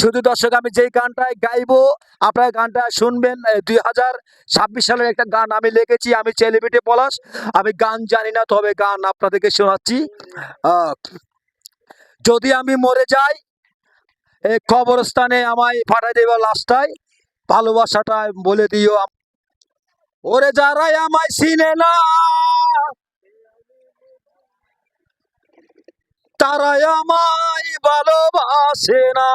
শুধু দর্শক, আমি যেই গানটায় গাইবো, আপনারা গানটা শুনবেন দুই হাজার ছাব্বিশ সালের একটা গান আমি লিখেছি, আমি সেলিব্রিটি পলাশ, আমি গান জানি না, তবে গান আপনাদেরকে শোনাচ্ছি। যদি আমি মরে যাই কবরস্থানে আমায় পাঠাই দেবে লাস্টায় ভালোবাসাটা বলে দিও ওরে যারাই আমায় চিনে না। তারাই আমায় ভালোবাসে না।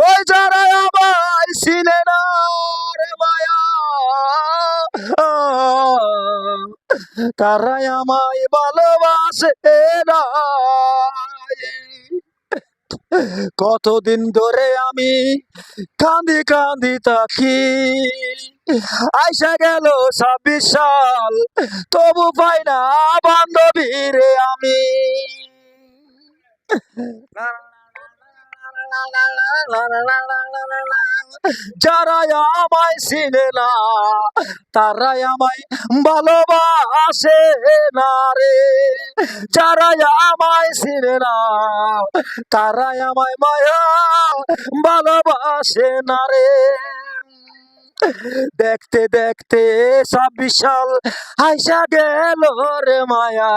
ওই যারা আমায় চিনে না মায়া তারাই আমায় ভালোবাসে না। কতদিন ধরে আমি কান্দি কান্দি তাকি আইসা গেল ছাব্বিশ সাল তবু পাই না বান্ধবী রে আমি। যারা আমায় চিনে না, তারাই আমায় ভালোবাসে না রে। যারা আমায় চিনে না, তারাই আমায় মায়া ভালোবাসে না রে। দেখতে দেখতে ছাব্বিশ সাল আইসা গেল রে মায়া,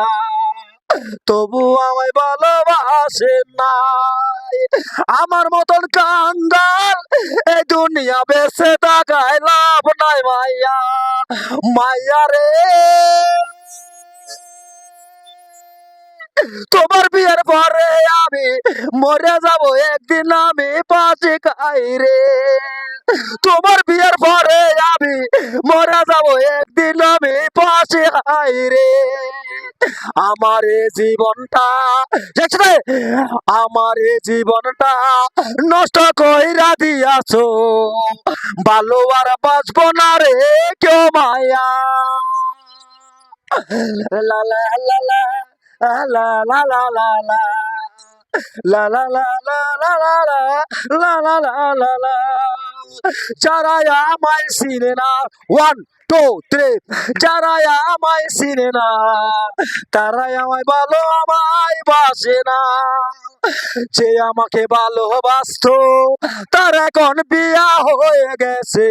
তবু আমায় ভালোবাসে নাই। আমার মতন কান্দাল এই দুনিয়া বেঁচে থাকায় লাভ নাই মাইয়া মাইয়া রে। তোমার বিয়ের পরে আমি মরে যাব, একদিন আমি পাশে খাই রে। তোমার বিয়ের পরে আমি মরে যাব, একদিন আমি পাশে খাই রে। আমার জীবনটা দেখছ? আমার জীবনটা নষ্ট কইরা দিয়াছো। ভালো আর বাঁচবো না রে কেউ মায়া। লা লা লা। লা লা লা La la. La la la la la la la. La la la যারা আমায় চিনে না ওয়ান টু থ্রি যারা আমায় চিনে না তারাই আমায় ভালো আমায় বাসে না যে আমাকে ভালোবাসত, তার এখন বিয়া হয়ে গেছে।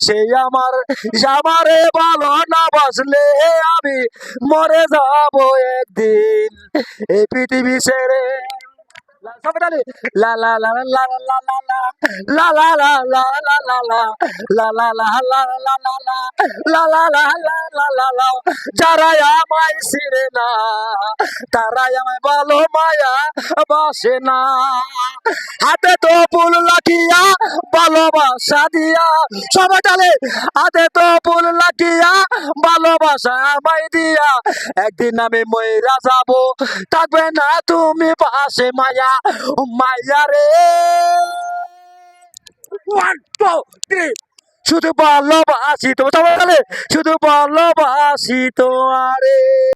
সে আমার আমারে ভালো না বাসলে আমি মরে যাব একদিন। এই পৃথিবী ছেড়ে হাতে তো ফুল লাখিয়া ভালোবাসা দিয়া সবাই তালে হাতে তো ফুল লাখিয়া ভালোবাসা আমায় দিয়া একদিন আমি ময়রা যাব থাকবে না তুমি পাশে মায়া মায়া রে ওয়ান টু থ্রি শুধু ভালোবাসি তো সবাই শুধু ভালোবাসি তোমারে